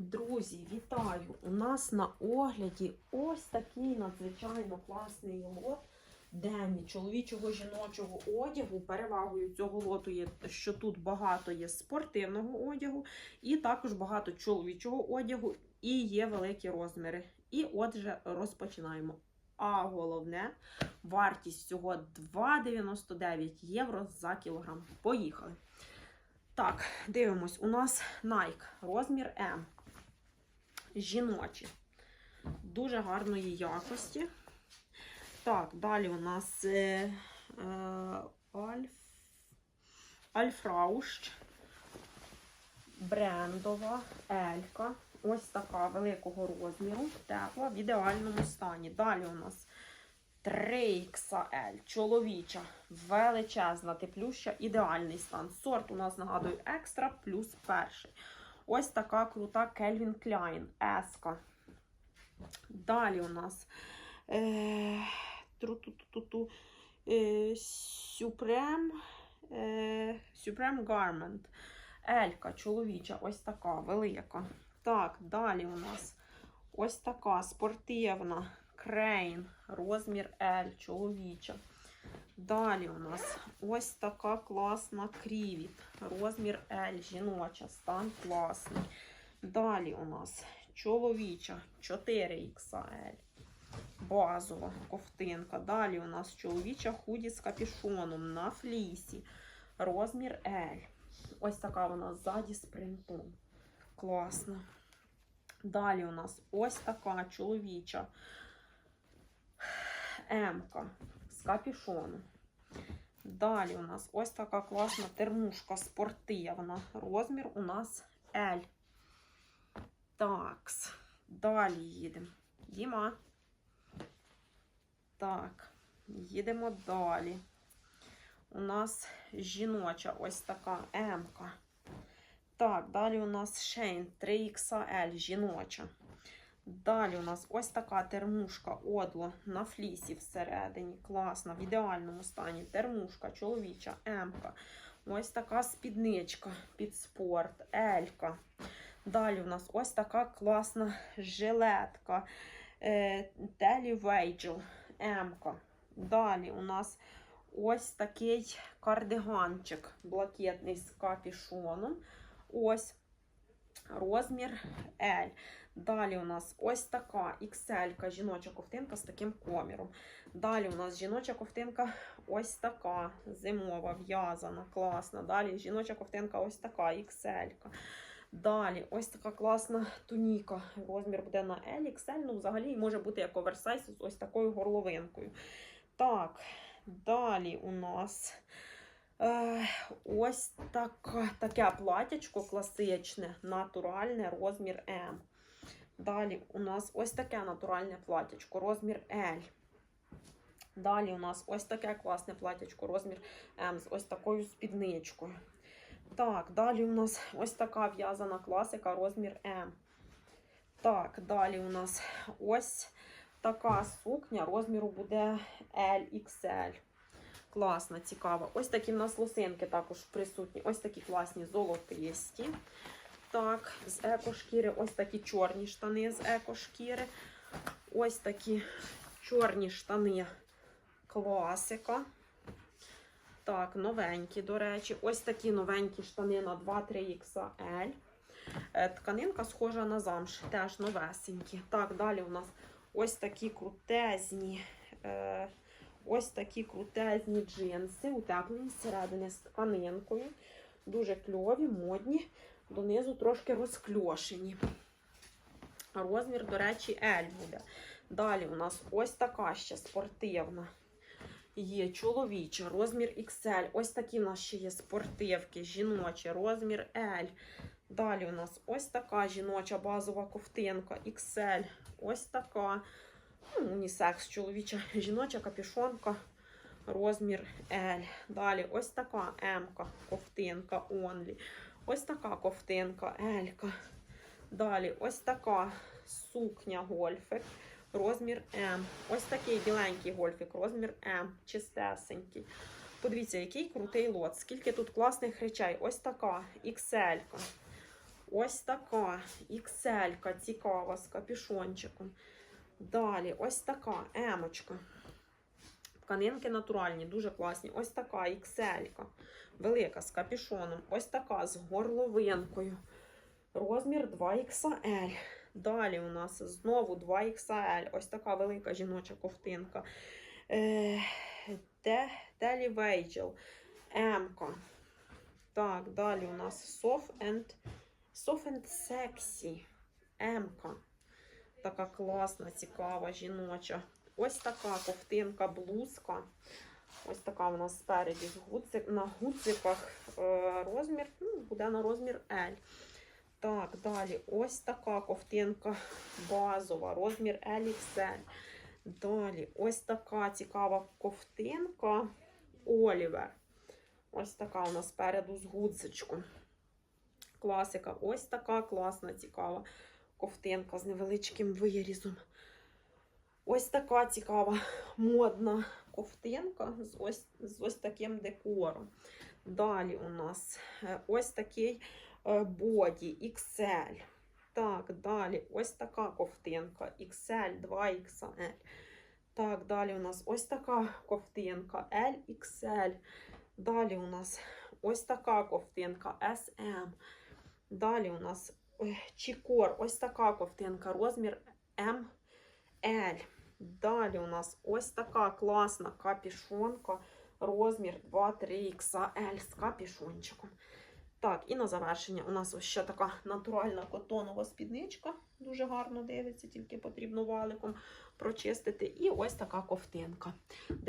Друзі, вітаю! У нас на огляді ось такий надзвичайно класний лот Демі чоловічого жіночого одягу. Перевагою цього лоту є, що тут багато є спортивного одягу, і також багато чоловічого одягу, і є великі розміри. І отже, розпочинаємо. А головне, вартість всього 2,99 євро за кілограм. Поїхали! Так, дивимось. У нас Nike, розмір М. Жіночі. Дуже гарної якості. Так, далі у нас е, е, Альф, Альфраущ. Брендова Елька. Ось така великого розміру. Тепла в ідеальному стані. Далі у нас 3XL, чоловіча, величезна, теплюща, ідеальний стан. Сорт у нас нагадую екстра плюс перший. Ось така крута Кельвін Кляйн, еска. Далі у нас е, тру-ту-ту-ту-ту, е. Елька, чоловіча, ось така велика. Так, далі у нас ось така спортивна Крейн, розмір L, чоловіча. Далі у нас ось така класна крівіт, розмір L, жіноча, стан класний. Далі у нас чоловіча 4XL, базова ковтинка. Далі у нас чоловіча худі з капюшоном на флісі, розмір L. Ось така вона ззаді з принтом. Класна. Далі у нас ось така чоловіча М-ка з капюшоном. Далі у нас ось така класна термушка спортивна. Розмір у нас L. Такс. Далі їдемо. Діма. Так, їдемо далі. У нас жіноча ось така М-ка. Так, далі у нас Shane 3XL жіноча. Далі у нас ось така термушка одло на флісі всередині. Класна, в ідеальному стані. Термушка, чоловіча, М-ка. Ось така спідничка під спорт, Елька. Далі у нас ось така класна жилетка. Телі Вейджел, М-ка. Далі у нас ось такий кардиганчик блакитний з капішоном. Ось розмір L. Далі у нас ось така XL жіноча ковтинка з таким коміром. Далі у нас жіноча ковтинка ось така зимова, в'язана, класна. Далі жіноча ковтинка ось така XL. Далі ось така класна туніка. Розмір буде на L, XL, ну взагалі може бути як оверсайз з ось такою горловинкою. Так, далі у нас. Е, Ось така, таке платячко класичне, натуральне, розмір М. Далі у нас ось таке натуральне платячко, розмір L. Далі у нас ось таке класне платячко, розмір М з ось такою спідничкою. Так, далі у нас ось така в'язана класика, розмір М. Так, далі у нас ось така сукня, розміру буде LXL. Класна, цікава. Ось такі в нас лосинки також присутні. Ось такі класні золотисті. Так, з екошкіри. Ось такі чорні штани з екошкіри. Ось такі чорні штани класика. Так, новенькі, до речі. Ось такі новенькі штани на 2-3 XL. Е, Тканинка схожа на замш, теж новесенькі. Так, далі у нас ось такі крутезні. Е, Ось такі крутезні джинси, утеплені зсередини з тканинкою. Дуже кльові, модні, донизу трошки розкльошені. Розмір, до речі, L буде. Далі у нас ось така ще спортивна. Є чоловіча, розмір XL. Ось такі у нас ще є спортивки, жіночі, розмір L. Далі у нас ось така жіноча базова ковтинка XL. Ось така. Ну, унісекс чоловіча, жіноча капюшонка, розмір L. Далі ось така М-ка, ковтинка Only. Ось така ковтинка L. Далі ось така сукня гольфик, розмір М. Ось такий біленький гольфик, розмір М, чистесенький. Подивіться, який крутий лот. Скільки тут класних речей. Ось така XL. Ось така XL, цікава з капюшончиком. Далі, ось така емочка. Тканинки натуральні, дуже класні. Ось така XL, велика з капюшоном. Ось така з горловинкою. Розмір 2XL. Далі у нас знову 2XL. Ось така велика жіноча ковтинка. Е, Делі Вейджел. М-ка. Так, далі у нас soft and Sexy. М-ка. Така класна, цікава, жіноча. Ось така ковтинка, блузка. Ось така нас спереді з на гудзиках е, розмір, ну, буде на розмір L. Так, далі ось така ковтинка базова, розмір LXL. Далі ось така цікава ковтинка Олівер. Ось така у нас спереду з гудзичком. Класика. Ось така класна, цікава ковтинка з невеличким вирізом. Ось така цікава модна ковтинка з ось, з ось таким декором. Далі у нас е, ось такий е, боді XL. Так, далі ось така ковтинка XL, 2XL. Так, далі у нас ось така ковтинка LXL. Далі у нас ось така ковтинка SM. Далі у нас ой, чікор, ось така ковтинка, розмір ML. Далі у нас ось така класна капішонка, розмір 2-3XL з капішончиком. Так, і на завершення у нас ось ще така натуральна котонова спідничка. Дуже гарно дивиться, тільки потрібно валиком прочистити. І ось така ковтинка.